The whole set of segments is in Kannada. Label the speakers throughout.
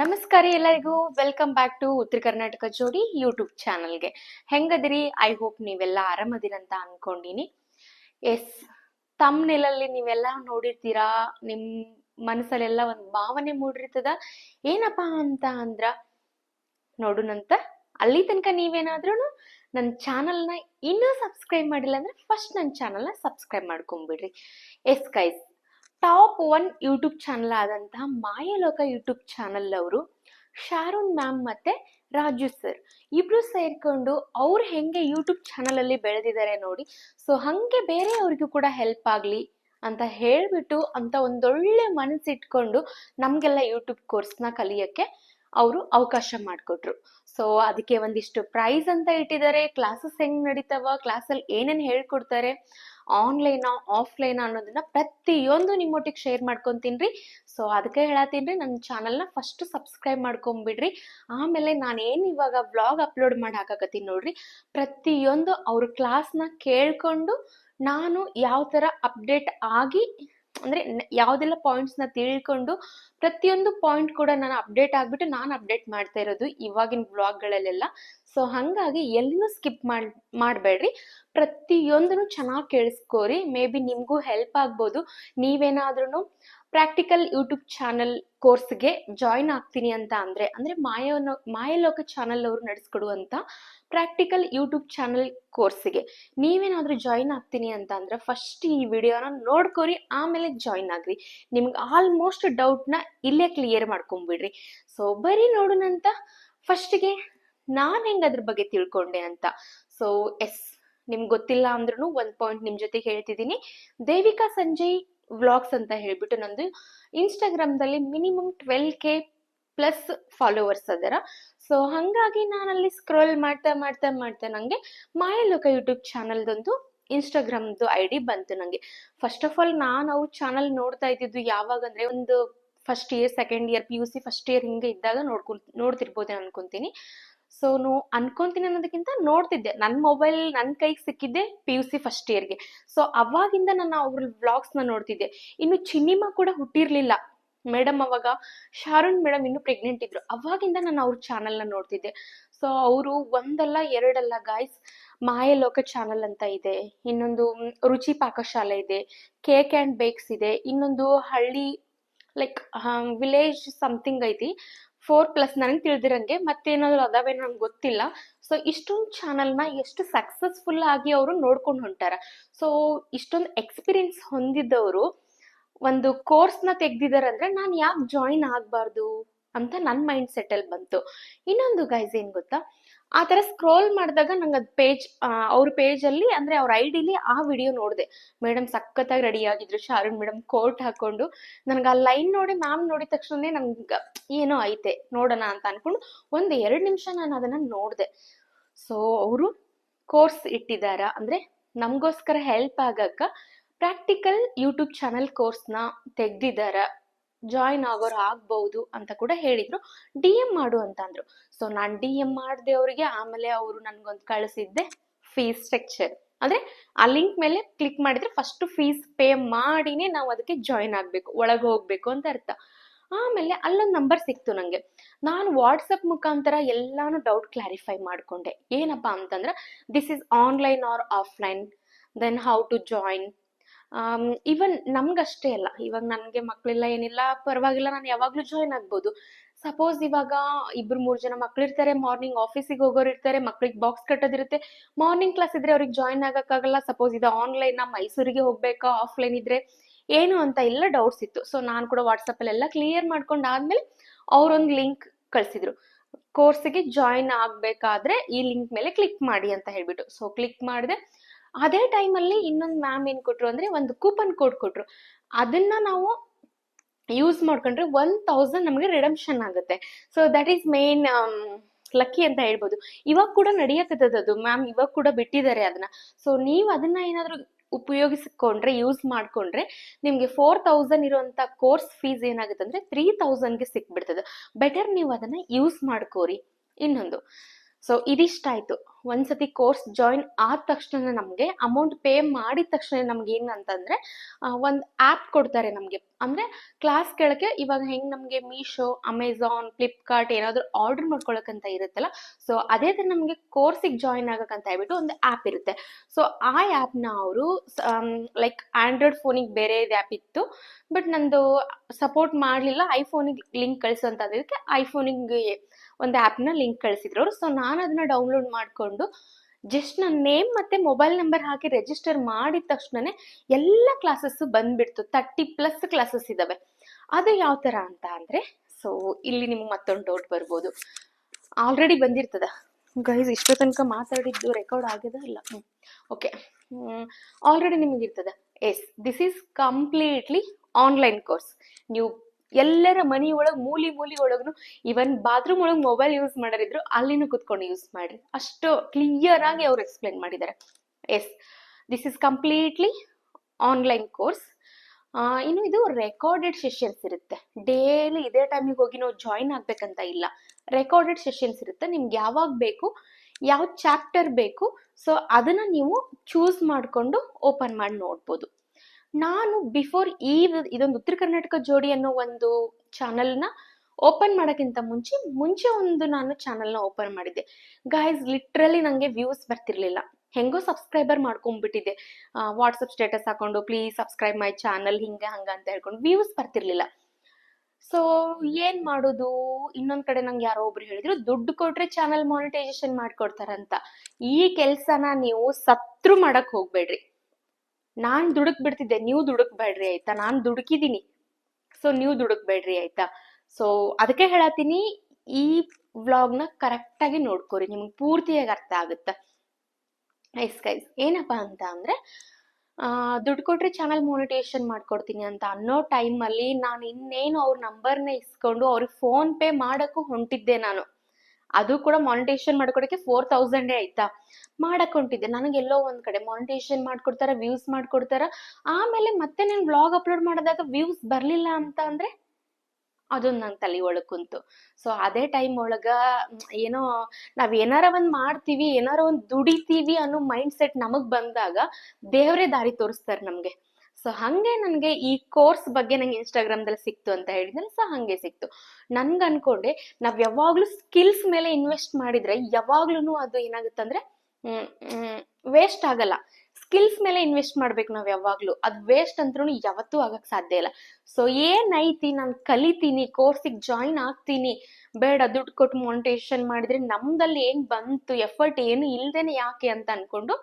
Speaker 1: ನಮಸ್ಕಾರ ಎಲ್ಲರಿಗೂ. ವೆಲ್ಕಮ್ ಬ್ಯಾಕ್ ಟು ಉತ್ತರ ಕರ್ನಾಟಕ ಜೋಡಿ ಯೂಟ್ಯೂಬ್ ಚಾನಲ್ಗೆ ಹೆಂಗದಿರಿ? ಐ ಹೋಪ್ ನೀವೆಲ್ಲ ಆರಾಮದಿರಂತ ಅನ್ಕೊಂಡಿನಿ. ಎಸ್ ತಮ್ನೆಲಲ್ಲಿ ನೀವೆಲ್ಲ ನೋಡಿರ್ತೀರಾ? ನಿಮ್ ಮನಸ್ಸಲ್ಲೆಲ್ಲ ಒಂದು ಭಾವನೆ ಮೂಡಿರ್ತದ? ಏನಪ್ಪಾ ಅಂತ ಅಂದ್ರ, ನೋಡುನಂತ ಅಲ್ಲಿ ತನಕ ನೀವೇನಾದ್ರೂ ನನ್ನ ಚಾನಲ್ನ ಇನ್ನೂ ಸಬ್ಸ್ಕ್ರೈಬ್ ಮಾಡಿಲ್ಲ ಅಂದ್ರೆ ಫಸ್ಟ್ ನನ್ನ ಚಾನಲ್ನ subscribe ಮಾಡ್ಕೊಂಬಿಡ್ರಿ. Yes guys top one YouTube channel ಆದಂತಹ ಮಾಯಲೋಕ ಯೂಟ್ಯೂಬ್ ಚಾನಲ್ ಅವರು ಶಾರೂನ್ ಮ್ಯಾಮ್ ಮತ್ತೆ ರಾಜು ಸರ್ ಇಬ್ರು ಸೇರ್ಕೊಂಡು ಅವ್ರು ಹೆಂಗೆ ಯೂಟ್ಯೂಬ್ ಚಾನಲ್ ಅಲ್ಲಿ ಬೆಳೆದಿದ್ದಾರೆ ನೋಡಿ. ಸೊ ಹಂಗೆ ಬೇರೆಯವ್ರಿಗೂ ಕೂಡ ಹೆಲ್ಪ್ ಆಗ್ಲಿ ಅಂತ ಹೇಳ್ಬಿಟ್ಟು ಅಂತ ಒಂದೊಳ್ಳೆ ಮನಸ್ಸಿಟ್ಕೊಂಡು ನಮ್ಗೆಲ್ಲ ಯೂಟ್ಯೂಬ್ ಕೋರ್ಸ್ನ ಕಲಿಯಕ್ಕೆ ಅವರು ಅವಕಾಶ ಮಾಡಿಕೊಟ್ರು. ಸೊ ಅದಕ್ಕೆ ಒಂದಿಷ್ಟು ಪ್ರೈಸ್ ಅಂತ ಇಟ್ಟಿದ್ದಾರೆ. ಕ್ಲಾಸಸ್ ಹೆಂಗ್ ನಡೀತಾವ? ಕ್ಲಾಸಲ್ಲಿ ಏನೇನು ಹೇಳ್ಕೊಡ್ತಾರೆ? ಆನ್ಲೈನಾ ಆಫ್ಲೈನಾ ಅನ್ನೋದನ್ನ ಪ್ರತಿಯೊಂದು ನಿಮ್ಮೊಟ್ಟಿಗೆ ಶೇರ್ ಮಾಡ್ಕೊಂತೀನಿ. ಸೊ ಅದಕ್ಕೆ ಹೇಳತ್ತೀನಿ ನನ್ನ ಚಾನಲ್ನ ಫಸ್ಟ್ ಸಬ್ಸ್ಕ್ರೈಬ್ ಮಾಡ್ಕೊಂಬಿಡ್ರಿ. ಆಮೇಲೆ ನಾನು ಏನು ಇವಾಗ ವ್ಲಾಗ್ ಅಪ್ಲೋಡ್ ಮಾಡಿ ಹಾಕಕತ್ತೀನಿ ನೋಡ್ರಿ. ಪ್ರತಿಯೊಂದು ಅವ್ರ ಕ್ಲಾಸ್ನ ಕೇಳ್ಕೊಂಡು ನಾನು ಯಾವ ಥರ ಅಪ್ಡೇಟ್ ಆಗಿ ಅಂದರೆ ಯಾವುದೆಲ್ಲ ಪಾಯಿಂಟ್ಸ್ನ ತಿಳ್ಕೊಂಡು ಪ್ರತಿಯೊಂದು ಪಾಯಿಂಟ್ ಕೂಡ ನಾನು ಅಪ್ಡೇಟ್ ಆಗಿಬಿಟ್ಟು ನಾನು ಅಪ್ಡೇಟ್ ಮಾಡ್ತಾ ಇರೋದು ಇವಾಗಿನ ಬ್ಲಾಗ್ಗಳಲ್ಲೆಲ್ಲ ಸೊ ಹಾಗಾಗಿ ಎಲ್ಲೂ ಸ್ಕಿಪ್ ಮಾಡಿ, ಮಾಡಬೇಡ್ರಿ. ಪ್ರತಿಯೊಂದನ್ನು ಚೆನ್ನಾಗಿ ಕೇಳಿಸ್ಕೋರಿ. ಮೇ ಬಿ ನಿಮಗೂ ಹೆಲ್ಪ್ ಆಗ್ಬೋದು. ನೀವೇನಾದ್ರೂ ಪ್ರಾಕ್ಟಿಕಲ್ ಯೂಟ್ಯೂಬ್ ಚಾನಲ್ ಕೋರ್ಸ್ಗೆ ಜಾಯಿನ್ ಆಗ್ತೀನಿ ಅಂತ ಅಂದರೆ ಅಂದರೆ ಮಾಯ ಮಾಯಲೋಕ ಚಾನಲ್ ಅವರು ನಡೆಸ್ಕೊಡುವಂಥ ಪ್ರಾಕ್ಟಿಕಲ್ ಯೂಟ್ಯೂಬ್ ಚಾನಲ್ ಕೋರ್ಸ್ಗೆ. ನೀವೇನಾದರೂ ಜಾಯಿನ್ ಆಗ್ತೀನಿ ಅಂತ ಅಂದ್ರೆ ಫಸ್ಟ್ ಈ ವಿಡಿಯೋನ ನೋಡ್ಕೊರಿ, ಆಮೇಲೆ ಜಾಯಿನ್ ಆಗ್ರಿ. ನಿಮ್ಗೆ ಆಲ್ಮೋಸ್ಟ್ ಡೌಟ್ನ ಇಲ್ಲೇ ಕ್ಲಿಯರ್ ಮಾಡ್ಕೊಂಬಿಡ್ರಿ. ಸೊ ಬರೀ ನೋಡೋಣಂತ ಫಸ್ಟಿಗೆ ನಾನು ಹೆಂಗೆ ಅದ್ರ ಬಗ್ಗೆ ತಿಳ್ಕೊಂಡೆ ಅಂತ. ಸೊ ಎಸ್ ನಿಮ್ಗೆ ಗೊತ್ತಿಲ್ಲ ಅಂದ್ರೂ ಒಂದು ಪಾಯಿಂಟ್ ನಿಮ್ಮ ಜೊತೆಗೆ ಹೇಳ್ತಿದ್ದೀನಿ. ದೇವಿಕಾ ಸಂಜಯ್ ವ್ಲಾಗ್ಸ್ ಅಂತ ಹೇಳ್ಬಿಟ್ಟು ನಂದು ಇನ್ಸ್ಟಾಗ್ರಾಮ್ದಲ್ಲಿ minimum twelve K plus followers ಅದರ. ಸೊ ಹಾಗಾಗಿ ನಾನಲ್ಲಿ ಸ್ಕ್ರೋಲ್ ಮಾಡ್ತಾ ಮಾಡ್ತಾ ಮಾಡ್ತಾ ನನಗೆ ಮಾಯಲೋಕ ಯೂಟ್ಯೂಬ್ ಚಾನಲ್ದೊಂದು ಇನ್ಸ್ಟಾಗ್ರಾಮ್ದು ಐ ಡಿ ಬಂತು ನನಗೆ ಫಸ್ಟ್ ಆಫ್ ಆಲ್ ನಾನು ಅವ್ರ ಚಾನಲ್ ನೋಡ್ತಾ ಇದ್ದಿದ್ದು ಯಾವಾಗ ಅಂದರೆ ಒಂದು first year second year P U C first year ಹಿಂಗೆ ಇದ್ದಾಗ ನೋಡ್ಕೊ, ನೋಡ್ತಿರ್ಬೋದು ಅನ್ಕೊಂತೀನಿ. ಸೊ ನೋ, ಅನ್ಕೊಂತೀನಿ ಅನ್ನೋದಕ್ಕಿಂತ ನೋಡ್ತಿದ್ದೆ. ನನ್ನ ಮೊಬೈಲ್ ನನ್ನ ಕೈಗೆ ಸಿಕ್ಕಿದ್ದೆ ಪಿ ಯು ಸಿ ಫಸ್ಟ್ ಇಯರ್ಗೆ ಸೊ ಅವಾಗಿಂದ ನಾನು ಅವ್ರ ವ್ಲಾಗ್ಸ್ನ ನೋಡ್ತಿದ್ದೆ. ಇನ್ನು ಚಿನ್ನಿಮಾ ಕೂಡ ಹುಟ್ಟಿರಲಿಲ್ಲ. ಮೇಡಮ್ ಅವಾಗ, ಶಾರುಣ್ ಮೇಡಮ್ ಇನ್ನು ಪ್ರೆಗ್ನೆಂಟ್ ಇದ್ರು. ಅವಾಗಿಂದ ನಾನು ಅವ್ರ ಚಾನಲ್ನ ನೋಡ್ತಿದ್ದೆ. ಸೊ ಅವರು ಒಂದಲ್ಲ ಎರಡಲ್ಲ ಗಾಯ್ಸ್ ಮಾಯಲೋಕ ಚಾನಲ್ ಅಂತ ಇದೆ. ಇನ್ನೊಂದು ರುಚಿ ಪಾಕಶಾಲೆ ಇದೆ. ಕೇಕ್ ಆ್ಯಂಡ್ ಬೇಕ್ಸ್ ಇದೆ. ಇನ್ನೊಂದು ಹಳ್ಳಿ ಲೈಕ್ ವಿಲೇಜ್ ಸಮಥಿಂಗ್ ಐತಿ. ಫೋರ್ ಪ್ಲಸ್ ನನಗೆ ತಿಳಿದಿರಂಗೆ ಮತ್ತೇನಾದ್ರು ಅದಾವೆ ನಂಗೆ ಗೊತ್ತಿಲ್ಲ. ಸೊ ಇಷ್ಟೊಂದು ಚಾನಲ್ನ ಎಷ್ಟು ಸಕ್ಸಸ್ಫುಲ್ ಆಗಿ ಅವರು ನೋಡ್ಕೊಂಡು ಹೊಂಟಾರ. ಸೊ ಇಷ್ಟೊಂದು ಎಕ್ಸ್ಪೀರಿಯನ್ಸ್ ಹೊಂದಿದ್ದವರು ಒಂದು ಕೋರ್ಸ್ನ ತೆಗ್ದಿದ್ದಾರೆ ಅಂದ್ರೆ ನಾನು ಯಾಕೆ ಜಾಯಿನ್ ಆಗಬಾರ್ದು ಅಂತ ನನ್ನ ಮೈಂಡ್ ಸೆಟ್ಟಲ್ಲಿ ಬಂತು. ಇನ್ನೊಂದು ಗೈಸ್ ಏನು ಗೊತ್ತಾ? ಆ ಥರ ಸ್ಕ್ರೋಲ್ ಮಾಡಿದಾಗ ನಂಗೆ ಅದು ಪೇಜ್ ಅವ್ರ ಪೇಜಲ್ಲಿ ಅಂದರೆ ಅವ್ರ ಐ ಡಿಲಿ ಆ ವಿಡಿಯೋ ನೋಡಿದೆ. ಮೇಡಮ್ ಸಖತ್ತಾಗಿ ರೆಡಿ ಆಗಿದ್ರು, ಶಾರುಣ್ ಮೇಡಮ್ ಕೋಟ್ ಹಾಕೊಂಡು. ನನಗೆ ಆ ಲೈನ್ ನೋಡಿ ಮ್ಯಾಮ್ ನೋಡಿದ ತಕ್ಷಣನೇ ನಂಗೆ ಏನೋ ಐತೆ, ನೋಡೋಣ ಅಂತ ಅನ್ಕೊಂಡು ಒಂದು ಎರಡು ನಿಮಿಷ ನಾನು ಅದನ್ನು ನೋಡಿದೆ. ಸೊ ಅವರು ಕೋರ್ಸ್ ಇಟ್ಟಿದಾರ. ಅಂದರೆ ನಮಗೋಸ್ಕರ ಹೆಲ್ಪ್ ಆಗಕ್ಕ ಪ್ರಾಕ್ಟಿಕಲ್ ಯೂಟ್ಯೂಬ್ ಚಾನಲ್ ಕೋರ್ಸ್ನ ತೆಗ್ದಿದ್ದಾರ ಜಾಯಿನ್ ಆಗೋರು ಆಗ್ಬಹುದು ಅಂತ ಕೂಡ ಹೇಳಿದ್ರು. ಡಿ ಎಂ ಮಾಡು ಅಂತ ಅಂದ್ರು. ಸೊ ನಾನು ಡಿ ಎಂ ಮಾಡಿದೆ ಅವರಿಗೆ, ಆಮೇಲೆ ಅವರು ನನ್ಗೊಂದು ಕಳಿಸಿದ್ದೆ ಫೀಸ್ ಸ್ಟ್ರಕ್ಚರ್ ಅಂದ್ರೆ ಆ ಲಿಂಕ್ ಮೇಲೆ ಕ್ಲಿಕ್ ಮಾಡಿದ್ರೆ ಫಸ್ಟ್ ಫೀಸ್ ಪೇ ಮಾಡಿನೇ ನಾವು ಅದಕ್ಕೆ ಜಾಯಿನ್ ಆಗಬೇಕು, ಒಳಗೆ ಹೋಗ್ಬೇಕು ಅಂತ ಅರ್ಥ. ಆಮೇಲೆ ಅಲ್ಲೊಂದು ನಂಬರ್ ಸಿಕ್ತು ನನಗೆ ನಾನು ವಾಟ್ಸಪ್ ಮುಖಾಂತರ ಎಲ್ಲಾನು ಡೌಟ್ ಕ್ಲಾರಿಫೈ ಮಾಡಿಕೊಂಡೆ. ಏನಪ್ಪಾ ಅಂತಂದ್ರೆ this is online or offline then how to join even ನಮ್ಗಷ್ಟೇ ಅಲ್ಲ. ಇವಾಗ ನನಗೆ ಮಕ್ಳಿಲ್ಲ ಏನಿಲ್ಲ, ಪರವಾಗಿಲ್ಲ, ನಾನು ಯಾವಾಗಲೂ ಜಾಯಿನ್ ಆಗ್ಬೋದು. ಸಪೋಸ್ ಇವಾಗ ಇಬ್ರು ಮೂರು ಜನ ಮಕ್ಳಿರ್ತಾರೆ ಮಾರ್ನಿಂಗ್ ಆಫೀಸಿಗೆ ಹೋಗೋರು ಇರ್ತಾರೆ, ಮಕ್ಳಿಗೆ ಬಾಕ್ಸ್ ಕಟ್ಟೋದಿರುತ್ತೆ. ಮಾರ್ನಿಂಗ್ ಕ್ಲಾಸ್ ಇದ್ರೆ ಅವ್ರಿಗೆ ಜಾಯಿನ್ ಆಗಕ್ಕಾಗಲ್ಲ. ಸಪೋಸ್ ಇದು ಆನ್ಲೈನ್ ಮೈಸೂರಿಗೆ ಹೋಗ್ಬೇಕಾ ಆಫ್ಲೈನ್ ಇದ್ರೆ ಏನು ಅಂತ ಎಲ್ಲ ಡೌಟ್ಸ್ ಇತ್ತು. ಸೊ ನಾನು ಕೂಡ ವಾಟ್ಸಪ್ಪಲ್ಲಿ ಎಲ್ಲ ಕ್ಲಿಯರ್ ಮಾಡ್ಕೊಂಡು ಆದ್ಮೇಲೆ ಅವ್ರೊಂದು ಲಿಂಕ್ ಕಳಿಸಿದ್ರು. ಕೋರ್ಸಿಗೆ ಜಾಯಿನ್ ಆಗಬೇಕಾದ್ರೆ ಈ ಲಿಂಕ್ ಮೇಲೆ ಕ್ಲಿಕ್ ಮಾಡಿ ಅಂತ ಹೇಳ್ಬಿಟ್ಟು. ಸೊ ಕ್ಲಿಕ್ ಮಾಡಿದೆ ಅದೇ ಟೈಮಲ್ಲಿ ಇನ್ನೊಂದು ಮ್ಯಾಮ್ ಏನು ಕೊಟ್ಟರು ಅಂದರೆ ಒಂದು ಕೂಪನ್ ಕೋಡ್ ಕೊಟ್ಟರು ಅದನ್ನ ನಾವು ಯೂಸ್ ಮಾಡ್ಕೊಂಡ್ರೆ ಒನ್ ತೌಸಂಡ್ ನಮಗೆ ರಿಡಮ್ಷನ್ ಆಗುತ್ತೆ. So that is main lucky ಅಂತ ಹೇಳ್ಬೋದು. ಇವಾಗ ಕೂಡ ಅದು. ಮ್ಯಾಮ್ ಇವಾಗ ಕೂಡ ಬಿಟ್ಟಿದ್ದಾರೆ ಅದನ್ನ. ಸೊ ನೀವು ಅದನ್ನ ಏನಾದರೂ ಉಪಯೋಗಿಸ್ಕೊಂಡ್ರೆ ಯೂಸ್ ಮಾಡ್ಕೊಂಡ್ರೆ, ನಿಮಗೆ ಫೋರ್ ತೌಸಂಡ್ ಇರುವಂತ ಕೋರ್ಸ್ ಫೀಸ್ ಏನಾಗುತ್ತೆ ಅಂದ್ರೆ ತ್ರೀ ತೌಸಂಡ್ಗೆ ಸಿಕ್ಬಿಡ್ತದೆ. ಬೆಟರ್ ನೀವು ಅದನ್ನ ಯೂಸ್ ಮಾಡ್ಕೋರಿ. ಇನ್ನೊಂದು. ಸೊ ಇದಿಷ್ಟಾಯ್ತು. ಒಂದ್ಸತಿ ಕೋರ್ಸ್ ಜಾಯಿನ್ ಆದ ತಕ್ಷಣ ನಮಗೆ ಅಮೌಂಟ್ ಪೇ ಮಾಡಿದ ತಕ್ಷಣ ನಮ್ಗೆ ಏನಂತಂದ್ರೆ ಒಂದು ಆ್ಯಪ್ ಕೊಡ್ತಾರೆ ನಮಗೆ. ಅಂದ್ರೆ ಕ್ಲಾಸ್ ಕೇಳಕ್ಕೆ ಇವಾಗ ಹೆಂಗ್ ನಮಗೆ ಮೀಶೋ ಅಮೆಝಾನ್ ಫ್ಲಿಪ್ಕಾರ್ಟ್ ಏನಾದರೂ ಆರ್ಡರ್ ಮಾಡ್ಕೊಳಕ್ಕಂತ ಇರುತ್ತಲ್ಲ ಸೊ ಅದೇ ಥರ ನಮಗೆ ಕೋರ್ಸಿಗೆ ಜಾಯಿನ್ ಆಗಕ್ಕಂತ ಹೇಳ್ಬಿಟ್ಟು ಒಂದು ಆ್ಯಪ್ ಇರುತ್ತೆ. ಸೊ ಆ ಆ್ಯಪ್ನ ಅವರು ಲೈಕ್ ಆಂಡ್ರಾಯ್ಡ್ ಫೋನಿಗೆ ಬೇರೆ ಆ್ಯಪ್ ಇತ್ತು ಬಟ್ ನಂದು ಸಪೋರ್ಟ್ ಮಾಡಲಿಲ್ಲ ಐಫೋನಿಗೆ ಲಿಂಕ್ ಕಳಿಸೋಂತ ಅದಕ್ಕೆ ಐಫೋನಿಗೆ ಒಂದು ಆ್ಯಪ್ನ ಲಿಂಕ್ ಕಳಿಸಿದ್ರು ಅವರು. ಸೊ ನಾನು ಅದನ್ನ ಡೌನ್ಲೋಡ್ ಮಾಡಿಕೊಂಡು ಜಸ್ಟ್ ನನ್ನ ನೇಮ್ ಮತ್ತೆ ಮೊಬೈಲ್ ನಂಬರ್ ಹಾಕಿ ರಿಜಿಸ್ಟರ್ ಮಾಡಿದ ತಕ್ಷಣನೇ ಎಲ್ಲ ಕ್ಲಾಸಸ್ಸು ಬಂದ್ಬಿಡ್ತು. ತರ್ಟಿ ಪ್ಲಸ್ ಕ್ಲಾಸಸ್ ಇದ್ದಾವೆ ಅದು ಯಾವ ಥರ ಅಂತ ಅಂದರೆ ಸೊ ಇಲ್ಲಿ ನಿಮ್ಗೆ ಮತ್ತೊಂದು ಡೌಟ್ ಬರ್ಬೋದು. ಆಲ್ರೆಡಿ ಬಂದಿರ್ತದ. ಗೈಸ್ ಇಷ್ಟೋ ತನಕ ಮಾತಾಡಿದ್ದು ರೆಕಾರ್ಡ್ ಆಗಿದೆ ಇಲ್ಲ okay already ನಿಮಗಿರ್ತದ. Yes this is completely online course ನೀವು ಎಲ್ಲರ ಮನೆ ಒಳಗೆ, ಮೂಲಿ ಮೂಲಿ ಒಳಗೂ ಇವನ್ ಬಾತ್ರೂಮ್ ಒಳಗೆ ಮೊಬೈಲ್ ಯೂಸ್ ಮಾಡೋರಿದ್ರು ಅಲ್ಲಿನೂ ಕುತ್ಕೊಂಡು ಯೂಸ್ ಮಾಡ್ರಿ. ಅಷ್ಟು ಕ್ಲಿಯರ್ ಆಗಿ ಅವ್ರು ಎಕ್ಸ್ಪ್ಲೈನ್ ಮಾಡಿದ್ದಾರೆ yes this is completely online course ಇನ್ನು ಇದು ರೆಕಾರ್ಡೆಡ್ ಸೆಷನ್ಸ್ ಇರುತ್ತೆ. ಡೈಲಿ ಇದೇ ಟೈಮಿಗೆ ಹೋಗಿ ನಾವು ಜಾಯಿನ್ ಆಗ್ಬೇಕಂತ ಇಲ್ಲ. ರೆಕಾರ್ಡೆಡ್ ಸೆಷನ್ಸ್ ಇರುತ್ತೆ. ನಿಮ್ಗೆ ಯಾವಾಗ ಬೇಕು, ಯಾವ ಚಾಪ್ಟರ್ ಬೇಕು ಸೊ ಅದನ್ನ ನೀವು ಚೂಸ್ ಮಾಡಿಕೊಂಡು ಓಪನ್ ಮಾಡಿ ನೋಡ್ಬೋದು. ನಾನು ಬಿಫೋರ್ ಈ ಇದೊಂದು ಉತ್ತರ ಕರ್ನಾಟಕ ಜೋಡಿ ಅನ್ನೋ ಒಂದು ಚಾನಲ್ನ ಓಪನ್ ಮಾಡೋಕ್ಕಿಂತ ಮುಂಚೆ ಮುಂಚೆ ಒಂದು ನಾನು ಚಾನಲ್ನ ಓಪನ್ ಮಾಡಿದ್ದೆ. ಗಾಯ್ಸ್ ಲಿಟ್ರಲಿ ನನಗೆ ವ್ಯೂಸ್ ಬರ್ತಿರ್ಲಿಲ್ಲ. ಹೆಂಗೋ ಸಬ್ಸ್ಕ್ರೈಬರ್ ಮಾಡ್ಕೊಂಡ್ಬಿಟ್ಟಿದ್ದೆ. ವಾಟ್ಸಪ್ ಸ್ಟೇಟಸ್ ಹಾಕೊಂಡು ಪ್ಲೀಸ್ ಸಬ್ಸ್ಕ್ರೈಬ್ ಮೈ ಚಾನಲ್ ಹಿಂಗೆ, ಹಂಗ ಅಂತ ಹೇಳ್ಕೊಂಡು ವ್ಯೂಸ್ ಬರ್ತಿರ್ಲಿಲ್ಲ. ಸೊ ಏನ್ ಮಾಡೋದು? ಇನ್ನೊಂದ್ ಕಡೆ ನಂಗೆ ಯಾರೋ ಒಬ್ರು ಹೇಳಿದ್ರು, ದುಡ್ಡು ಕೊಟ್ರೆ ಚಾನಲ್ ಮಾನಿಟೈಸೇಷನ್ ಮಾಡ್ಕೊಡ್ತಾರಂತ. ಈ ಕೆಲ್ಸನ ನೀವು ಸತ್ರು ಮಾಡಕ್ ಹೋಗ್ಬೇಡ್ರಿ. ನಾನ್ ದುಡುಕ್ ಬಿಡ್ತಿದ್ದೆ. ನೀವು ದುಡುಕ್ಬೇಡ್ರಿ ಆಯ್ತಾ? ನಾನು ದುಡುಕಿದೀನಿ. ಸೊ ನೀವು ದುಡುಕ್ಬೇಡ್ರಿ ಆಯ್ತಾ? ಸೊ ಅದಕ್ಕೆ ಹೇಳತ್ತೀನಿ, ಈ ವ್ಲಾಗ್ನ ಕರೆಕ್ಟಾಗಿ ನೋಡ್ಕೋರಿ. ನಿಮ್ಗೆ ಪೂರ್ತಿಯಾಗಿ ಅರ್ಥ ಆಗುತ್ತೆ? ಎಸ್ ಗೈಸ್ ಏನಪ್ಪಾ ಅಂತ ಅಂದ್ರೆ ದುಡ್ಡು ಕೊಟ್ರೆ ಚಾನಲ್ ಮೋನಿಟೇಷನ್ ಮಾಡ್ಕೊಡ್ತೀನಿ ಅಂತ ಅನ್ನೋ ಟೈಮಲ್ಲಿ ನಾನು ಇನ್ನೇನು ಅವ್ರ ನಂಬರ್ನ ಇಸ್ಕೊಂಡು ಅವ್ರಿಗೆ ಫೋನ್ ಪೇ ಮಾಡಕ್ಕೂ ಹೊಂಟಿದ್ದೆ ನಾನು. ಅದು ಕೂಡ ಮಾನಿಟೇಷನ್ ಮಾಡ್ಕೊಡಕ್ಕೆ ಫೋರ್ ತೌಸಂಡೇ ಆಯ್ತಾ? ಮಾಡಕ್ ಹೊಂಟಿದ್ದೆ ನನಗೆ ಎಲ್ಲೋ ಒಂದ್ ಕಡೆ ಮಾನಿಟೇಷನ್ ಮಾಡ್ಕೊಡ್ತಾರ ವ್ಯೂಸ್ ಮಾಡ್ಕೊಡ್ತಾರ. ಆಮೇಲೆ ಮತ್ತೆ ನಾನು ವ್ಲಾಗ್ ಅಪ್ಲೋಡ್ ಮಾಡಿದಾಗ ವ್ಯೂಸ್ ಬರ್ಲಿಲ್ಲ ಅಂತ ಅಂದ್ರೆ ಅದೊಂದು ನನ್ನ ತಲೆ ಒಳಗ್ ಕುಂತು. ಸೊ ಅದೇ ಟೈಮ್ ಒಳಗ ಏನೋ ನಾವ್ ಏನಾರ ಒಂದ್ ಮಾಡ್ತೀವಿ, ಏನಾರ ಒಂದ್ ದುಡಿತೀವಿ ಅನ್ನೋ ಮೈಂಡ್ ಸೆಟ್ ನಮಗ್ ಬಂದಾಗ ದೇವರೇ ದಾರಿ ತೋರಿಸ್ತಾರೆ ನಮ್ಗೆ. ಸೊ ಹಾಗೆ ನನಗೆ ಈ ಕೋರ್ಸ್ ಬಗ್ಗೆ ನಂಗೆ ಇನ್ಸ್ಟಾಗ್ರಾಮ್ದಲ್ಲಿ ಸಿಕ್ತು ಅಂತ ಹೇಳಿದ್ರೆ ಸೊ ಹಾಗೆ ಸಿಕ್ತು. ನನ್ಗೆ ಅನ್ಕೊಂಡೆ, ನಾವು ಯಾವಾಗಲೂ ಸ್ಕಿಲ್ಸ್ ಮೇಲೆ ಇನ್ವೆಸ್ಟ್ ಮಾಡಿದ್ರೆ ಯಾವಾಗ್ಲೂ ಅದು ಏನಾಗುತ್ತೆ ಏನಾಗುತ್ತಂದ್ರೆ ವೇಸ್ಟ್ ಆಗಲ್ಲ. ಸ್ಕಿಲ್ಸ್ ಮೇಲೆ ಇನ್ವೆಸ್ಟ್ ಮಾಡ್ಬೇಕು ನಾವು ಯಾವಾಗ್ಲೂ. ಅದು ವೇಸ್ಟ್ ಅಂದ್ರೂ ಯಾವತ್ತೂ ಆಗಕ್ ಸಾಧ್ಯ ಇಲ್ಲ. ಸೊ ಏನೈತಿ ನಾನು ಕಲಿತೀನಿ ಕೋರ್ಸಿಗೆ ಜಾಯಿನ್ ಆಗ್ತೀನಿ. ಬೇಡ, ದುಡ್ಡು ಕೊಟ್ಟು ಮಾನಿಟೇಷನ್ ಮಾಡಿದ್ರೆ ನಮ್ದಲ್ಲಿ ಏನ್ ಬಂತು ಎಫರ್ಟ್ ಏನು ಇಲ್ದೇನೆ ಯಾಕೆ ಅಂತ ಅನ್ಕೊಂಡು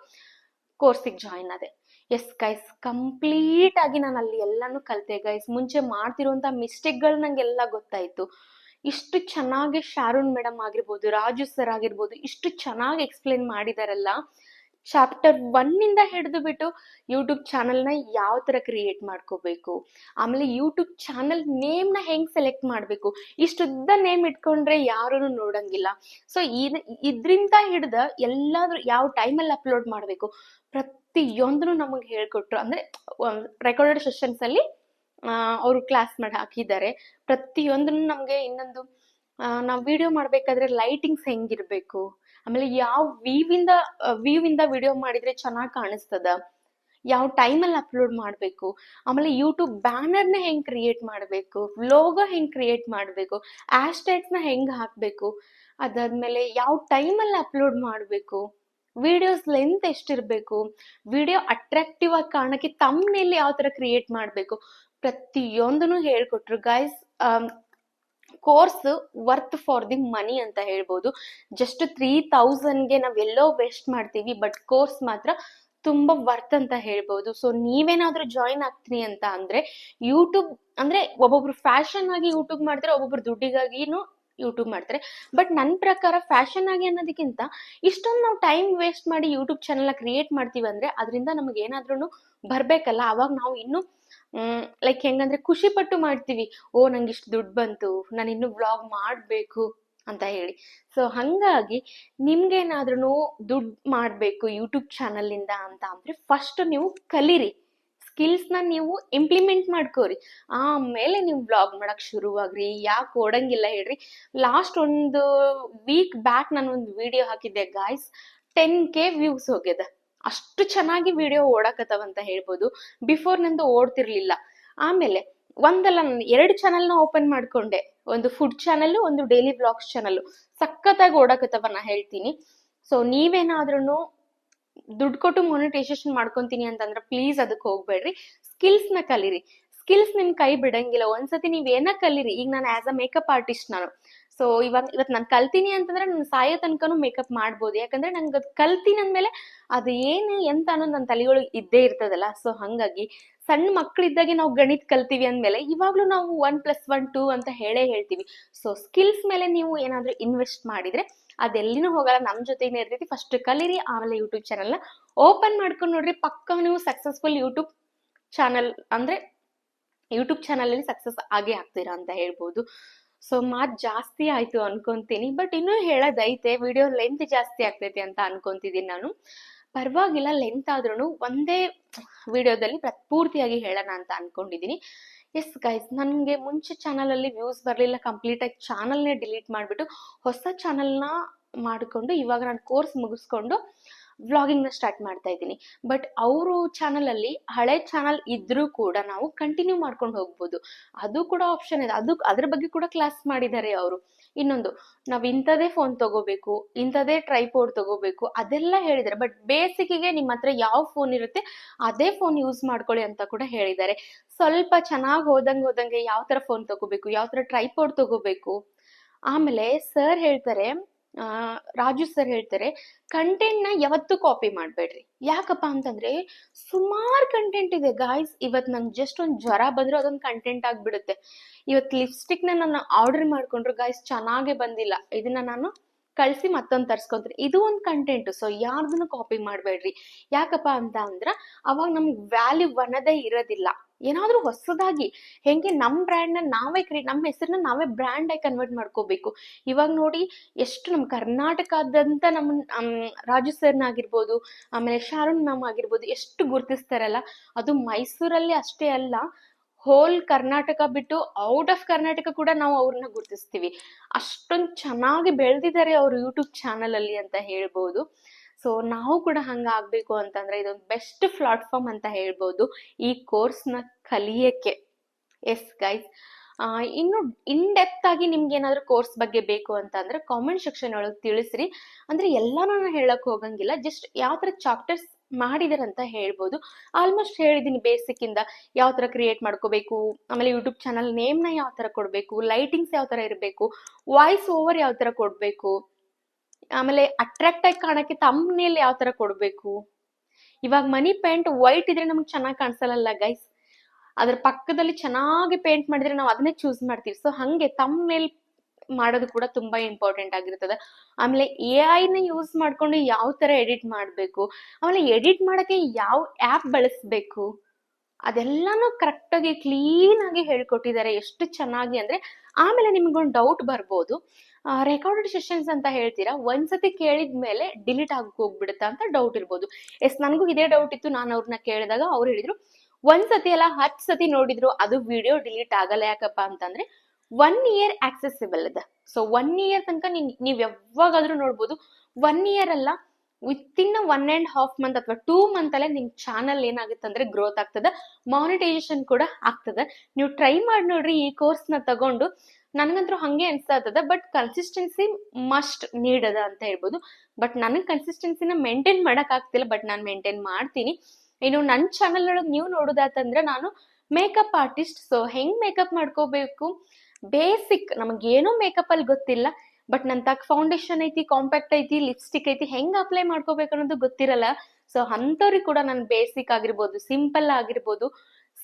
Speaker 1: ಕೋರ್ಸಿಗೆ ಜಾಯಿನ್ ಆದೆ. ಎಸ್ ಗೈಸ್ ಕಂಪ್ಲೀಟ್ ಆಗಿ ನಾನು ಅಲ್ಲಿ ಎಲ್ಲಾನು ಕಲಿತೆ ಗೈಸ್ ಮುಂಚೆ ಮಾಡ್ತಿರುವಂತ ಮಿಸ್ಟೇಕ್ಗಳು ನಂಗೆಲ್ಲ ಗೊತ್ತಾಯ್ತು. ಇಷ್ಟು ಚೆನ್ನಾಗಿ ಶಾರೂನ್ ಮೇಡಮ್ ಆಗಿರ್ಬೋದು, ರಾಜು ಸರ್ ಆಗಿರ್ಬೋದು, ಇಷ್ಟು ಚೆನ್ನಾಗಿ ಎಕ್ಸ್ಪ್ಲೇನ್ ಮಾಡಿದಾರಲ್ಲ. ಚಾಪ್ಟರ್ ಒನ್ನಿಂದ ಹಿಡಿದು ಬಿಟ್ಟು ಯೂಟ್ಯೂಬ್ ಚಾನಲ್ನ ಯಾವ ಥರ ಕ್ರಿಯೇಟ್ ಮಾಡ್ಕೋಬೇಕು? ಆಮೇಲೆ ಯೂಟ್ಯೂಬ್ ಚಾನಲ್ ನೇಮ್ನ ಹೆಂಗೆ ಸೆಲೆಕ್ಟ್ ಮಾಡಬೇಕು? ಇಷ್ಟುದ್ದ ನೇಮ್ ಇಟ್ಕೊಂಡ್ರೆ ಯಾರೂ ನೋಡಂಗಿಲ್ಲ. ಸೊ ಇದು, ಇದ್ರಿಂದ ಹಿಡ್ದ ಎಲ್ಲಾದ್ರೂ, ಯಾವ ಟೈಮಲ್ಲಿ ಅಪ್ಲೋಡ್ ಮಾಡಬೇಕು? ಪ್ರತಿಯೊಂದನ್ನು ನಮಗೆ ಹೇಳ್ಕೊಟ್ರು. ಅಂದ್ರೆ ರೆಕಾರ್ಡೆಡ್ ಸೆಷನ್ಸ್ ಅಲ್ಲಿ ಅವರು ಕ್ಲಾಸ್ ಮಾಡಿ, ಹಾಕಿದ್ದಾರೆ. ಪ್ರತಿಯೊಂದನ್ನು ನಮಗೆ ಇನ್ನೊಂದು ನಾವು ವಿಡಿಯೋ ಮಾಡ್ಬೇಕಾದ್ರೆ ಲೈಟಿಂಗ್ಸ್ ಹೆಂಗಿರ್ಬೇಕು? ಆಮೇಲೆ ಯಾವ ವೀವಿಂದ ವೀವಿಂದ ವಿಡಿಯೋ ಮಾಡಿದ್ರೆ ಚೆನ್ನಾಗಿ ಕಾಣಿಸ್ತದ? ಯಾವ ಟೈಮಲ್ಲಿ ಅಪ್ಲೋಡ್ ಮಾಡಬೇಕು? ಆಮೇಲೆ ಯೂಟ್ಯೂಬ್ ಬ್ಯಾನರ್ನ ಹೆಂಗ್ ಕ್ರಿಯೇಟ್ ಮಾಡಬೇಕು? ಲೋಗೋ ಹೆಂಗೆ ಕ್ರಿಯೇಟ್ ಮಾಡಬೇಕು? ನ ಹೆಂಗ್ ಹಾಕಬೇಕು? ಅದಾದ್ಮೇಲೆ ಯಾವ ಟೈಮಲ್ಲಿ ಅಪ್ಲೋಡ್ ಮಾಡಬೇಕು? ವಿಡಿಯೋಸ್ ಲೆಂತ್ ಎಷ್ಟಿರಬೇಕು? ವಿಡಿಯೋ ಅಟ್ರಾಕ್ಟಿವ್ ಆಗಿ ಕಾಣಕ್ಕೆ ತಮ್ಮನೇಲಿ ಯಾವ ಥರ ಕ್ರಿಯೇಟ್ ಮಾಡಬೇಕು? ಪ್ರತಿಯೊಂದನ್ನು ಹೇಳ್ಕೊಟ್ರು. Guys course worth for the money ಅಂತ ಹೇಳ್ಬೋದು. ಜಸ್ಟ್ ತ್ರೀ ತೌಸಂಡ್ಗೆ ನಾವೆಲ್ಲೋ ವೇಸ್ಟ್ ಮಾಡ್ತೀವಿ ಬಟ್ ಕೋರ್ಸ್ ಮಾತ್ರ ತುಂಬಾ ವರ್ತ್ ಅಂತ ಹೇಳ್ಬೋದು. ಸೊ ನೀವೇನಾದ್ರೂ ಜಾಯಿನ್ ಆಗ್ತೀನಿ ಅಂತ ಅಂದ್ರೆ ಯೂಟ್ಯೂಬ್ ಅಂದ್ರೆ ಒಬ್ಬೊಬ್ರು ಫ್ಯಾಷನ್ ಆಗಿ ಯೂಟ್ಯೂಬ್ ಮಾಡ್ತಾರೆ ಒಬ್ಬೊಬ್ರು ದುಡ್ಡಿಗಾಗಿನೂ ಯೂಟ್ಯೂಬ್ ಮಾಡ್ತಾರೆ. ಬಟ್ ನನ್ನ ಪ್ರಕಾರ ಫ್ಯಾಷನ್ ಆಗಿ ಅನ್ನೋದಕ್ಕಿಂತ ಇಷ್ಟೊಂದು ನಾವು ಟೈಮ್ ವೇಸ್ಟ್ ಮಾಡಿ ಯೂಟ್ಯೂಬ್ ಚಾನಲ್ನ ಕ್ರಿಯೇಟ್ ಮಾಡ್ತೀವಿ ಅಂದ್ರೆ ಅದರಿಂದ ನಮಗೆ ಏನಾದ್ರೂ ಬರ್ಬೇಕಲ್ಲ. ಅವಾಗ ನಾವು ಇನ್ನೂ ಲೈಕ್ ಹೆಂಗಂದ್ರೆ ಖುಷಿ ಪಟ್ಟು ಮಾಡ್ತೀವಿ. ಓ, ನಂಗೆ ಇಷ್ಟು ದುಡ್ಡು ಬಂತು. ನಾನು ಇನ್ನು ಬ್ಲಾಗ್ ಮಾಡಬೇಕು ಅಂತ ಹೇಳಿ. ಸೊ ಹಂಗಾಗಿ ನಿಮ್ಗೇನಾದ್ರೂ ದುಡ್ಡು ಮಾಡಬೇಕು ಯೂಟ್ಯೂಬ್ ಚಾನಲಿಂದ ಅಂತ ಅಂದರೆ ಫಸ್ಟ್ ನೀವು ಕಲೀರಿ. ಸ್ಕಿಲ್ಸ್ನ ನೀವು ಇಂಪ್ಲಿಮೆಂಟ್ ಮಾಡ್ಕೋರಿ ಆಮೇಲೆ ನೀವು ಬ್ಲಾಗ್ ಮಾಡಕ್ ಶುರುವಾಗ್ರಿ, ಯಾಕೆ ಓಡಂಗಿಲ್ಲ ಹೇಳ್ರಿ. ಲಾಸ್ಟ್ ಒಂದು ವೀಕ್ ಬ್ಯಾಕ್ ನಾನು ಒಂದು ವಿಡಿಯೋ ಹಾಕಿದ್ದೆ ಗಾಯ್ಸ್ ಟೆನ್ ಕೆ ವ್ಯೂಸ್ ಹೋಗ್ಯದ. ಅಷ್ಟು ಚೆನ್ನಾಗಿ ವಿಡಿಯೋ ಓಡಾಕತ್ತವ ಅಂತ ಹೇಳ್ಬೋದು. ಬಿಫೋರ್ ನಂದು ಓಡ್ತಿರ್ಲಿಲ್ಲ. ಆಮೇಲೆ ಒಂದಲ್ಲ ನಾನು ಎರಡು ಚಾನಲ್ನ ಓಪನ್ ಮಾಡ್ಕೊಂಡೆ. ಒಂದು ಫುಡ್ ಚಾನಲ್ ಒಂದು ಡೈಲಿ ಬ್ಲಾಗ್ಸ್ ಚಾನಲ್ ಸಖತ್ತಾಗಿ ಓಡಾಕತ್ತವ ನಾ ಹೇಳ್ತೀನಿ. ಸೊ ನೀವೇನಾದ್ರೂ ದುಡ್ಡು ಕೊಟ್ಟು ಮೊನಿಟೈಸೇಷನ್ ಮಾಡ್ಕೊಂತೀನಿ ಅಂತಂದ್ರೆ ಪ್ಲೀಸ್ ಅದಕ್ಕೆ ಹೋಗ್ಬೇಡ್ರಿ. ಸ್ಕಿಲ್ಸ್ನ ಕಲೀರಿ. ಸ್ಕಿಲ್ಸ್ ನಿಮ್ ಕೈ ಬಿಡಂಗಿಲ್ಲ. ಒಂದ್ಸತಿ ನೀವ್ ಏನ ಕಲೀರಿ? ಈಗ ನಾನು ಆಸ್ ಅ ಮೇಕಪ್ ಆರ್ಟಿಸ್ಟ್ ನಾನು. ಸೊ ಇವಾಗ ಇವತ್ ನಾನು ಕಲ್ತೀನಿ ಅಂತಂದ್ರೆ ನಾನು ಸಾಯೋ ತನಕನೂ ಮೇಕಪ್ ಮಾಡ್ಬೋದು. ಯಾಕಂದ್ರೆ ನಂಗೆ ಅದು ಕಲ್ತೀನಿ ಅಂದ್ಮೇಲೆ ಅದು ಏನು ಎಂತ ಅನ್ನೋದು ನನ್ನ ತಲೆಯೊಳಗೆ ಇದ್ದೇ ಇರ್ತದಲ್ಲ. ಸೊ ಹಂಗಾಗಿ ಸಣ್ಣ ಮಕ್ಕಳಿದ್ದಾಗೆ ನಾವು ಗಣಿತ ಕಲ್ತೀವಿ ಅಂದ್ಮೇಲೆ ಇವಾಗ್ಲೂ ನಾವು ಒನ್ ಪ್ಲಸ್ ಒನ್ ಟೂ ಅಂತ ಹೇಳೇ ಹೇಳ್ತೀವಿ. ಸೊ ಸ್ಕಿಲ್ಸ್ ಮೇಲೆ ನೀವು ಏನಾದ್ರೂ ಇನ್ವೆಸ್ಟ್ ಮಾಡಿದ್ರೆ ಅದೆಲ್ಲಿನೂ ಹೋಗಲ್ಲ ನಮ್ಮ ಜೊತೆಗೆ ಇರ್ತೈತಿ ಫಸ್ಟ್ ಕಲೀರಿ, ಆಮೇಲೆ ಯೂಟ್ಯೂಬ್ ಚಾನಲ್ನ ಓಪನ್ ಮಾಡ್ಕೊಂಡು ನೋಡ್ರಿ. ಪಕ್ಕ ನೀವು ಸಕ್ಸಸ್ಫುಲ್ ಯೂಟ್ಯೂಬ್ ಚಾನಲ್ ಅಂದ್ರೆ ಯೂಟ್ಯೂಬ್ ಚಾನಲಲ್ಲಿ ಸಕ್ಸಸ್ ಆಗೇ ಆಗ್ತೀರಾ ಅಂತ ಹೇಳ್ಬೋದು. ಸೊ ಮಾತ್ ಜಾಸ್ತಿ ಆಯ್ತು ಅನ್ಕೊಂತೀನಿ. ಬಟ್ ಇನ್ನೂ ಹೇಳೋದೈತೆ ವಿಡಿಯೋ ಲೆಂತ್ ಜಾಸ್ತಿ ಆಗ್ತೈತಿ ಅಂತ ಅನ್ಕೊಂತಿದ್ದೀನಿ ನಾನು. ಪರವಾಗಿಲ್ಲ ಲೆಂತ್ ಆದ್ರೂ ಒಂದೇ ವಿಡಿಯೋದಲ್ಲಿ ಪೂರ್ತಿಯಾಗಿ ಹೇಳೋಣ ಅಂತ ಅನ್ಕೊಂಡಿದ್ದೀನಿ ಎಸ್ ಗೈಸ್ ನನಗೆ ಮುಂಚೆ ಚಾನಲಲ್ಲಿ ವ್ಯೂಸ್ ಬರಲಿಲ್ಲ ಕಂಪ್ಲೀಟ್ ಆಗಿ ಚಾನಲ್ನೇ ಡಿಲೀಟ್ ಮಾಡಿಬಿಟ್ಟು ಹೊಸ ಚಾನಲ್ನ ಮಾಡಿಕೊಂಡು ಇವಾಗ ನಾನು ಕೋರ್ಸ್ ಮುಗಿಸ್ಕೊಂಡು ವ್ಲಾಗಿಂಗ್ನ ಸ್ಟಾರ್ಟ್ ಮಾಡ್ತಾ ಇದ್ದೀನಿ. ಬಟ್ ಅವರು ಚಾನಲಲ್ಲಿ ಹಳೆ ಚಾನಲ್ ಇದ್ರೂ ಕೂಡ ನಾವು ಕಂಟಿನ್ಯೂ ಮಾಡ್ಕೊಂಡು ಹೋಗ್ಬೋದು. ಅದು ಕೂಡ ಆಪ್ಷನ್ ಇದೆ. ಅದು, ಅದ್ರ ಬಗ್ಗೆ ಕೂಡ ಕ್ಲಾಸ್ ಮಾಡಿದ್ದಾರೆ ಅವರು. ಇನ್ನೊಂದು, ನಾವ್ ಇಂಥದೇ ಫೋನ್ ತಗೋಬೇಕು ಇಂಥದೇ ಟ್ರೈಪೋರ್ಡ್ ತಗೋಬೇಕು, ಅದೆಲ್ಲ ಹೇಳಿದ್ದಾರೆ. ಬಟ್ ಬೇಸಿಕ್ಗೆ ನಿಮ್ಮ ಹತ್ರ ಯಾವ ಫೋನ್ ಇರುತ್ತೆ, ಅದೇ ಫೋನ್ ಯೂಸ್ ಮಾಡ್ಕೊಳ್ಳಿ ಅಂತ ಕೂಡ ಹೇಳಿದ್ದಾರೆ. ಸ್ವಲ್ಪ ಚೆನ್ನಾಗಿ ಹೋದಂಗೆ ಹೋದಂಗೆ ಯಾವ ತರ ಫೋನ್ ತಗೋಬೇಕು, ಯಾವ ತರ ಟ್ರೈಪೋರ್ಡ್ ತಗೋಬೇಕು? ಆಮೇಲೆ ಸರ್ ಹೇಳ್ತಾರೆ ರಾಜು ಸರ್ ಹೇಳ್ತಾರೆ ಕಂಟೆಂಟ್ನ ಯಾವತ್ತೂ ಕಾಪಿ ಮಾಡ್ಬೇಡ್ರಿ. ಯಾಕಪ್ಪ ಅಂತಂದ್ರೆ, ಸುಮಾರು ಕಂಟೆಂಟ್ ಇದೆ ಗಾಯ್ಸ್ ಇವತ್ ನಂಗೆ ಜಸ್ಟ್ ಒಂದ್ ಜ್ವರ ಬಂದ್ರೆ ಅದೊಂದು ಕಂಟೆಂಟ್ ಆಗ್ಬಿಡುತ್ತೆ. ಇವತ್ ಲಿಪ್ಸ್ಟಿಕ್ನ ನಾನು ಆರ್ಡರ್ ಮಾಡ್ಕೊಂಡ್ರು ಗಾಯ್ಸ್ ಚೆನ್ನಾಗೇ ಬಂದಿಲ್ಲ. ಇದನ್ನ ನಾನು ಕಳಿಸಿ ಮತ್ತೊಂದು ತರ್ಸ್ಕೊಂತೀನಿ. ಇದು ಒಂದು ಕಂಟೆಂಟ್ ಸೊ ಯಾರ್ದನ್ನು ಕಾಪಿ ಮಾಡಬೇಡ್ರಿ. ಯಾಕಪ್ಪ ಅಂತ ಅಂದ್ರ, ಅವಾಗ ನಮ್ಗೆ ವ್ಯಾಲ್ಯೂ ಅನ್ನೋದೇ ಇರೋದಿಲ್ಲ. ಏನಾದ್ರೂ ಹೊಸದಾಗಿ, ಹೆಂಗೆ ನಮ್ಮ ಬ್ರ್ಯಾಂಡ್ನ ನಾವೇ ಕ್ರಿ ನಮ್ಮ ಹೆಸರನ್ನ ನಾವೇ ಬ್ರ್ಯಾಂಡ್ ಆಗಿ ಕನ್ವರ್ಟ್ ಮಾಡ್ಕೋಬೇಕು. ಇವಾಗ ನೋಡಿ, ಎಷ್ಟು ನಮ್ಮ ಕರ್ನಾಟಕದಂತ ನಮ್ಮ ನಮ್ ರಾಜು ಸರ್ನ ಆಗಿರ್ಬೋದು ಆಮೇಲೆ ಶಾರುಣ್ ಮ್ಯಾಮ್ ಆಗಿರ್ಬೋದು, ಎಷ್ಟು ಗುರುತಿಸ್ತಾರಲ್ಲ, ಅದು ಮೈಸೂರಲ್ಲಿ ಅಷ್ಟೇ ಅಲ್ಲ ಹೋಲ್ ಕರ್ನಾಟಕ ಬಿಟ್ಟು ಔಟ್ ಆಫ್ ಕರ್ನಾಟಕ ಕೂಡ ನಾವು ಅವ್ರನ್ನ ಗುರುತಿಸ್ತೀವಿ. ಅಷ್ಟೊಂದು ಚೆನ್ನಾಗಿ ಬೆಳೆದಿದ್ದಾರೆ ಅವ್ರ ಯೂಟ್ಯೂಬ್ ಚಾನಲ್ ಅಲ್ಲಿ ಅಂತ ಹೇಳ್ಬೋದು. ಸೊ ನಾವು ಕೂಡ ಹಂಗ ಆಗ್ಬೇಕು ಅಂತಂದ್ರೆ ಇದೊಂದು ಬೆಸ್ಟ್ ಪ್ಲಾಟ್ಫಾರ್ಮ್ ಅಂತ ಹೇಳ್ಬೋದು ಈ ಕೋರ್ಸ್ನ ಕಲಿಯಕ್ಕೆ. ಎಸ್ ಗೈಸ್ ಇನ್ನು ಇನ್ ಡೆಪ್ತ್ ಆಗಿ ನಿಮ್ಗೆ ಏನಾದ್ರು ಕೋರ್ಸ್ ಬಗ್ಗೆ ಬೇಕು ಅಂತ ಅಂದ್ರೆ ಕಾಮೆಂಟ್ ಸೆಕ್ಷನ್ ಒಳಗೆ ತಿಳಿಸ್ರಿ. ಅಂದ್ರೆ ಎಲ್ಲಾನು ನಾನು ಹೇಳಕ್ ಹೋಗಂಗಿಲ್ಲ ಜಸ್ಟ್ ಯಾವ ತರ ಚಾಪ್ಟರ್ಸ್ ಮಾಡಿದಾರೆ ಅಂತ ಹೇಳ್ಬೋದು. ಆಲ್ಮೋಸ್ಟ್ ಹೇಳಿದ್ದೀನಿ ಬೇಸಿಕ್ ಇಂದ. ಯಾವ ತರ ಕ್ರಿಯೇಟ್ ಮಾಡ್ಕೋಬೇಕು? ಆಮೇಲೆ ಯೂಟ್ಯೂಬ್ ಚಾನಲ್ ನೇಮ್ನ ಯಾವ ತರ ಕೊಡಬೇಕು? ಲೈಟಿಂಗ್ಸ್ ಯಾವ ತರ ಇರಬೇಕು? ವಾಯ್ಸ್ ಓವರ್ ಯಾವ ತರ ಕೊಡಬೇಕು? ಆಮೇಲೆ ಅಟ್ರಾಕ್ಟ್ ಆಗಿ ಕಾಣಕ್ಕೆ ತಮ್ಮನೇಲಿ ಯಾವ ತರ ಕೊಡಬೇಕು? ಇವಾಗ ಮನಿ ಪೇಂಟ್ ವೈಟ್ ಇದ್ರೆ ನಮ್ಗೆ ಚೆನ್ನಾಗಿ ಕಾಣಿಸಲ್ಲ ಗೈಸ್ ಅದ್ರ ಪಕ್ಕದಲ್ಲಿ ಚೆನ್ನಾಗಿ ಪೇಂಟ್ ಮಾಡಿದ್ರೆ ನಾವು ಅದನ್ನೇ ಚೂಸ್ ಮಾಡ್ತೀವಿ. ಸೊ ಹಂಗೆ ತಮ್ಮನೇಲ್ ಮಾಡೋದು ಕೂಡ ತುಂಬಾ ಇಂಪಾರ್ಟೆಂಟ್ ಆಗಿರ್ತದೆ. ಆಮೇಲೆ ಎ ಐನ ಯೂಸ್ ಮಾಡ್ಕೊಂಡು ಯಾವ ತರ ಎಡಿಟ್ ಮಾಡಬೇಕು, ಆಮೇಲೆ ಎಡಿಟ್ ಮಾಡಕ್ಕೆ ಯಾವ ಆ್ಯಪ್ ಬಳಸಬೇಕು, ಅದೆಲ್ಲಾನು ಕರೆಕ್ಟಾಗಿ ಕ್ಲೀನ್ ಆಗಿ ಹೇಳ್ಕೊಟ್ಟಿದ್ದಾರೆ ಎಷ್ಟು ಚೆನ್ನಾಗಿ ಅಂದ್ರೆ, ಆಮೇಲೆ ನಿಮ್ಗೊಂದು ಡೌಟ್ ಬರ್ಬೋದು. ರೆಕಾರ್ಡೆಡ್ ಸೆಷನ್ಸ್ ಅಂತ ಹೇಳ್ತೀರಾ, ಒಂದ್ಸತಿ ಕೇಳಿದ್ಮೇಲೆ ಡಿಲೀಟ್ ಆಗಿ ಹೋಗ್ಬಿಡುತ್ತಾ ಅಂತ ಡೌಟ್ ಇರ್ಬೋದು. ಎಸ್, ನನಗೂ ಇದೇ ಡೌಟ್ ಇತ್ತು, ನಾನು ಅವ್ರನ್ನ ಕೇಳಿದಾಗ ಅವ್ರು ಹೇಳಿದ್ರು, ಒಂದ್ಸತಿ ಅಲ್ಲ, ಹತ್ತು ಸತಿ ನೋಡಿದ್ರು, ಅದು ವಿಡಿಯೋ ಡಿಲೀಟ್ ಆಗಲ್ಲ ಯಾಕಪ್ಪ ಅಂತಂದ್ರೆ ಒನ್ ಇಯರ್ ಆಕ್ಸೆಸಿಬಲ್ ಅದ. ಸೊ ಒನ್ ಇಯರ್ ತನಕ ನೀವ್ ಯಾವಾಗಾದ್ರೂ ನೋಡ್ಬೋದು. ಒನ್ ಇಯರ್ ಅಲ್ಲ within one and half month ಅಥವಾ ಟೂ ಮಂತ್ ಅಲ್ಲೇ ನಿಮ್ ಚಾನಲ್ ಏನಾಗುತ್ತೆ ಅಂದ್ರೆ ಗ್ರೋತ್ ಆಗ್ತದ. ಮಾನಿಟೈಸೇಷನ್ ಕೂಡ ಆಗ್ತದ. ನೀವು ಟ್ರೈ ಮಾಡಿ ನೋಡ್ರಿ ಈ ಕೋರ್ಸ್ನ ತಗೊಂಡು. ನನಗಂತೂ ಹಂಗೆ ಅನ್ಸ್ತಾ ಇರ್ತದ ಬಟ್ ಕನ್ಸಿಸ್ಟೆನ್ಸಿ ಮಸ್ಟ್ ನೀಡ್ ಅದ ಅಂತ ಹೇಳ್ಬೋದು. ಬಟ್ ನನಗೆ ಕನ್ಸಿಸ್ಟೆನ್ಸಿನ ಮೇಂಟೈನ್ ಮಾಡಕ್ ಆಗ್ತಿಲ್ಲ ಬಟ್ ನಾನು ಮೇಂಟೈನ್ ಮಾಡ್ತೀನಿ. ಇನ್ನು ನನ್ನ ಚಾನಲ್ ಒಳಗೆ ನೀವು ನೋಡೋದಾತಂದ್ರೆ ನಾನು ಮೇಕಪ್ ಆರ್ಟಿಸ್ಟ್ ಸೊ ಹೆಂಗ್ ಮೇಕಪ್ ಮಾಡ್ಕೋಬೇಕು? ಬೇಸಿಕ್ ನಮಗೇನು ಮೇಕಪ್ ಅಲ್ಲಿ ಗೊತ್ತಿಲ್ಲ ಬಟ್ ನನ್ ತಕ್ಕ ಫೌಂಡೇಶನ್ ಐತಿ ಕಾಂಪ್ಯಾಕ್ಟ್ ಐತಿ ಲಿಪ್ಸ್ಟಿಕ್ ಐತಿ, ಹೆಂಗ್ ಅಪ್ಲೈ ಮಾಡ್ಕೋಬೇಕು ಅನ್ನೋದು ಗೊತ್ತಿರಲ್ಲ. ಸೊ ಅಂಥವ್ರಿಗೆ ಕೂಡ ನಾನು ಬೇಸಿಕ್ ಆಗಿರ್ಬೋದು ಸಿಂಪಲ್ ಆಗಿರ್ಬೋದು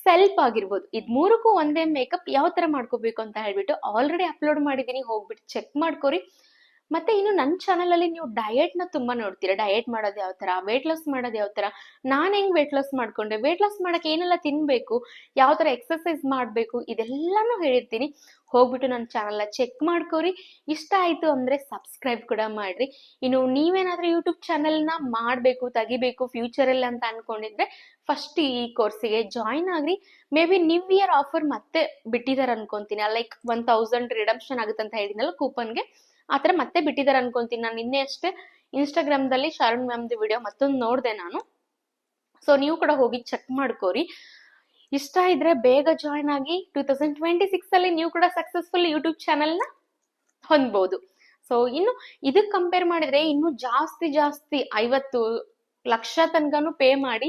Speaker 1: ಸೆಲ್ಫ್ ಆಗಿರ್ಬೋದು, ಇದ್ ಮೂರಕ್ಕೂ ಒಂದೇ ಮೇಕಪ್ ಯಾವ ತರ ಮಾಡ್ಕೋಬೇಕು ಅಂತ ಹೇಳ್ಬಿಟ್ಟು ಆಲ್ರೆಡಿ ಅಪ್ಲೋಡ್ ಮಾಡಿದೀನಿ ಹೋಗ್ಬಿಟ್ಟು ಚೆಕ್ ಮಾಡ್ಕೊರಿ. ಮತ್ತೆ ಇನ್ನು ನನ್ನ ಚಾನಲ್ ಅಲ್ಲಿ ನೀವು ಡಯಟ್ನ ತುಂಬಾ ನೋಡ್ತೀರಾ? ಡಯಟ್ ಮಾಡೋದು ಯಾವ ತರ ವೇಟ್ ಲಾಸ್ ಮಾಡೋದು ಯಾವ ತರ ನಾನು ಹೆಂಗ್ ವೇಟ್ ಲಾಸ್ ಮಾಡ್ಕೊಂಡೆ? ವೇಟ್ ಲಾಸ್ ಮಾಡಕ್ಕೆ ಏನೆಲ್ಲ ತಿನ್ಬೇಕು? ಯಾವ ತರ ಎಕ್ಸರ್ಸೈಸ್ ಮಾಡ್ಬೇಕು? ಇದೆಲ್ಲಾನು ಹೇಳಿರ್ತೀನಿ. ಹೋಗ್ಬಿಟ್ಟು ನನ್ನ ಚಾನಲ್ನ ಚೆಕ್ ಮಾಡ್ಕೋರಿ. ಇಷ್ಟ ಆಯ್ತು ಅಂದ್ರೆ ಸಬ್ಸ್ಕ್ರೈಬ್ ಕೂಡ ಮಾಡ್ರಿ. ಇನ್ನು ನೀವೇನಾದ್ರೂ ಯೂಟ್ಯೂಬ್ ಚಾನೆಲ್ನ ಮಾಡಬೇಕು, ತೆಗಿಬೇಕು ಫ್ಯೂಚರಲ್ಲಿ ಅಂತ ಅನ್ಕೊಂಡಿದ್ರೆ ಫಸ್ಟ್ ಈ ಕೋರ್ಸಿಗೆ join agri. May be new year offer ಮತ್ತೆ ಬಿಟ್ಟಿದ್ದಾರೆ ಅನ್ಕೊಂತೀನಿ. ಲೈಕ್ ಒನ್ ತೌಸಂಡ್ ರಿಡಮ್ಷನ್ ಆಗುತ್ತೆ ಅಂತ ಹೇಳಿದ್ನಲ್ಲ ಕೂಪನ್ಗೆ ಆ ಥರ ಮತ್ತೆ ಬಿಟ್ಟಿದ್ದಾರೆ ಅನ್ಕೊಂತೀನಿ. ನಾನು ನಿನ್ನೆ ಅಷ್ಟೇ ಇನ್ಸ್ಟಾಗ್ರಾಮ್ದಲ್ಲಿ ಶರಣ್ ಮ್ಯಾಮ್ದು ವಿಡಿಯೋ ಮತ್ತೊಂದು ನೋಡಿದೆ ನಾನು. ಸೊ ನೀವು ಕೂಡ ಹೋಗಿ ಚೆಕ್ ಮಾಡ್ಕೋರಿ. ಇಷ್ಟ ಇದ್ರೆ ಬೇಗ ಜಾಯ್ನ್ ಆಗಿ ಟೂ ತೌಸಂಡ್ ಟ್ವೆಂಟಿ ಸಿಕ್ಸ್ ಅಲ್ಲಿ ನೀವು ಕೂಡ ಸಕ್ಸಸ್ಫುಲ್ ಯೂಟ್ಯೂಬ್ ಚಾನೆಲ್ನ ಹೊಂದ್ಬೋದು. ಸೊ ಇನ್ನು ಇದಕ್ಕೆ ಕಂಪೇರ್ ಮಾಡಿದ್ರೆ ಇನ್ನು ಜಾಸ್ತಿ ಜಾಸ್ತಿ ಐವತ್ತು ಲಕ್ಷ ತನಕನೂ ಪೇ ಮಾಡಿ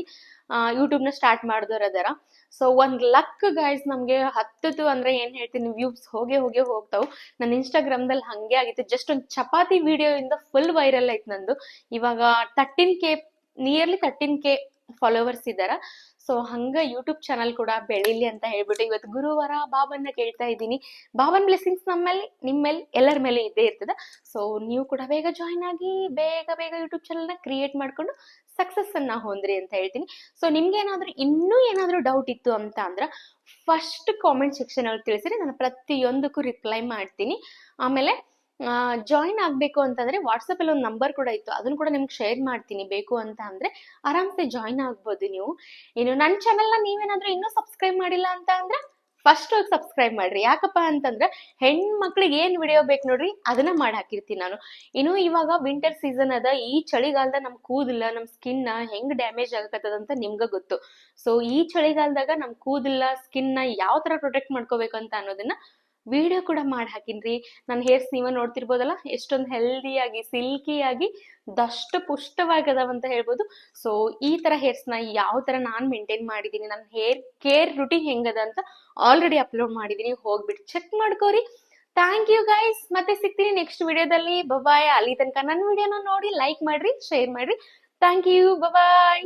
Speaker 1: ಯೂಟ್ಯೂಬ್ನ ಸ್ಟಾರ್ಟ್ ಮಾಡಿದವ್ರು ಅದರ. ಸೊ ಒಂದ್ ಲಕ್ ಗೈಸ್ ನಮ್ಗೆ ಹತ್ತದು ಅಂದ್ರೆ ಏನ್ ಹೇಳ್ತೀನಿ ವ್ಯೂಸ್ ಹೋಗಿ ಹೋಗಿ ಹೋಗ್ತಾವು. ನನ್ನ ಇನ್ಸ್ಟಾಗ್ರಾಮ್ದಲ್ಲಿ ಹಂಗೆ ಆಗಿತ್ತು. ಜಸ್ಟ್ ಒಂದು ಚಪಾತಿ ವಿಡಿಯೋ ಇಂದ ಫುಲ್ ವೈರಲ್ ಆಯ್ತು ನಂದು. ಇವಾಗ thirteen K nearly thirteen K followers ಇದ್ದಾರ? ಸೊ ಹಂಗ ಯೂಟ್ಯೂಬ್ ಚಾನಲ್ ಕೂಡ ಬೆಳಿಲಿ ಅಂತ ಹೇಳ್ಬಿಟ್ಟು ಇವತ್ತು ಗುರುವಾರ ಬಾಬನ್ನ ಕೇಳ್ತಾ ಇದ್ದೀನಿ. ಬಾಬನ್ ಬ್ಲೆಸ್ಸಿಂಗ್ಸ್ ನಮ್ಮಲ್ಲಿ ಮೇಲೆ ನಿಮ್ಮ ಮೇಲೆ ಎಲ್ಲರ ಮೇಲೆ ಇದ್ದೇ ಇರ್ತದೆ. ಸೊ ನೀವು ಕೂಡ ಬೇಗ ಜಾಯ್ನ್ ಆಗಿ, ಬೇಗ ಬೇಗ ಯೂಟ್ಯೂಬ್ ಚಾನಲ್ನ ಕ್ರಿಯೇಟ್ ಮಾಡ್ಕೊಂಡು ಸಕ್ಸಸ್ ಅನ್ನ ಹೊಂದ್ರಿ ಅಂತ ಹೇಳ್ತೀನಿ. ಸೊ ನಿಮ್ಗೆ ಏನಾದರೂ ಇನ್ನೂ ಏನಾದರೂ ಡೌಟ್ ಇತ್ತು ಅಂತ ಅಂದ್ರೆ ಫಸ್ಟ್ ಕಾಮೆಂಟ್ ಸೆಕ್ಷನ್ ಅಲ್ಲಿ ತಿಳಿಸಿರಿ ನಾನು ಪ್ರತಿಯೊಂದಕ್ಕೂ ರಿಪ್ಲೈ ಮಾಡ್ತೀನಿ. ಆಮೇಲೆ ಜಾಯಿನ್ ಆಗಬೇಕು ಅಂತಂದ್ರೆ ವಾಟ್ಸಪ್ಪಲ್ಲಿ ಒಂದು ನಂಬರ್ ಕೂಡ ಇತ್ತು. ಅದನ್ನು ಕೂಡ ನಿಮ್ಗೆ ಶೇರ್ ಮಾಡ್ತೀನಿ. ಬೇಕು ಅಂತ ಅಂದರೆ ಆರಾಮ್ಸೆ ಜಾಯಿನ್ ಆಗ್ಬೋದು ನೀವು. ಇನ್ನು ನನ್ನ ಚಾನಲ್ನ ನೀವೇನಾದರೂ ಇನ್ನೂ ಸಬ್ಸ್ಕ್ರೈಬ್ ಮಾಡಿಲ್ಲ ಅಂತ ಅಂದರೆ ಫಸ್ಟ್ ಹೋಗಿ ಸಬ್ಸ್ಕ್ರೈಬ್ ಮಾಡ್ರಿ. ಯಾಕಪ್ಪ ಅಂತಂದ್ರೆ ಹೆಣ್ಮಕ್ಳಿಗೆ ಏನ್ ವಿಡಿಯೋ ಬೇಕು ನೋಡ್ರಿ, ಅದನ್ನ ಮಾಡಿ ಹಾಕಿರ್ತೀನಿ ನಾನು. ಇನ್ನು ಇವಾಗ ವಿಂಟರ್ ಸೀಸನ್ ಅದ, ಈ ಚಳಿಗಾಲದ ನಮ್ ಕೂದಲ, ನಮ್ ಸ್ಕಿನ್ ಹೆಂಗ್ ಡ್ಯಾಮೇಜ್ ಆಗತ್ತದ ಅಂತ ನಿಮ್ಗ ಗೊತ್ತು. ಸೊ ಈ ಚಳಿಗಾಲದಾಗ ನಮ್ ಕೂದಲ ಸ್ಕಿನ್ ಯಾವ ತರ ಪ್ರೊಟೆಕ್ಟ್ ಮಾಡ್ಕೋಬೇಕು ಅಂತ ಅನ್ನೋದನ್ನ ವಿಡಿಯೋ ಕೂಡ ಮಾಡಿ ಹಾಕಿನ್ರಿ. ನನ್ನ ಹೇರ್ಸ್ ನೀವ ನೋಡ್ತಿರ್ಬೋದಲ್ಲ? ಎಷ್ಟೊಂದು ಹೆಲ್ದಿಯಾಗಿ ಸಿಲ್ಕಿಯಾಗಿ ದಷ್ಟು ಪುಷ್ಟವಾಗಿ ಅದಾವಂತ ಹೇಳ್ಬೋದು. ಸೊ ಈ ತರ ಹೇರ್ಸ್ನ ಯಾವ ತರ ನಾನು ಮೇಂಟೈನ್ ಮಾಡಿದೀನಿ ನನ್ನ ಹೇರ್ ಕೇರ್ ರುಟೀನ್ ಹೆಂಗದ ಅಂತ ಆಲ್ರೆಡಿ ಅಪ್ಲೋಡ್ ಮಾಡಿದೀನಿ. ಹೋಗ್ಬಿಟ್ಟು ಚೆಕ್ ಮಾಡ್ಕೋರಿ. ಥ್ಯಾಂಕ್ ಯು ಗೈಸ್ ಮತ್ತೆ ಸಿಗ್ತೀನಿ ನೆಕ್ಸ್ಟ್ ವಿಡಿಯೋದಲ್ಲಿ. ಬಬಾಯ್ ಅಲ್ಲಿ ತನಕ ನನ್ನ ವಿಡಿಯೋನ ನೋಡಿ ಲೈಕ್ ಮಾಡ್ರಿ ಶೇರ್ ಮಾಡ್ರಿ. Thank you bye-bye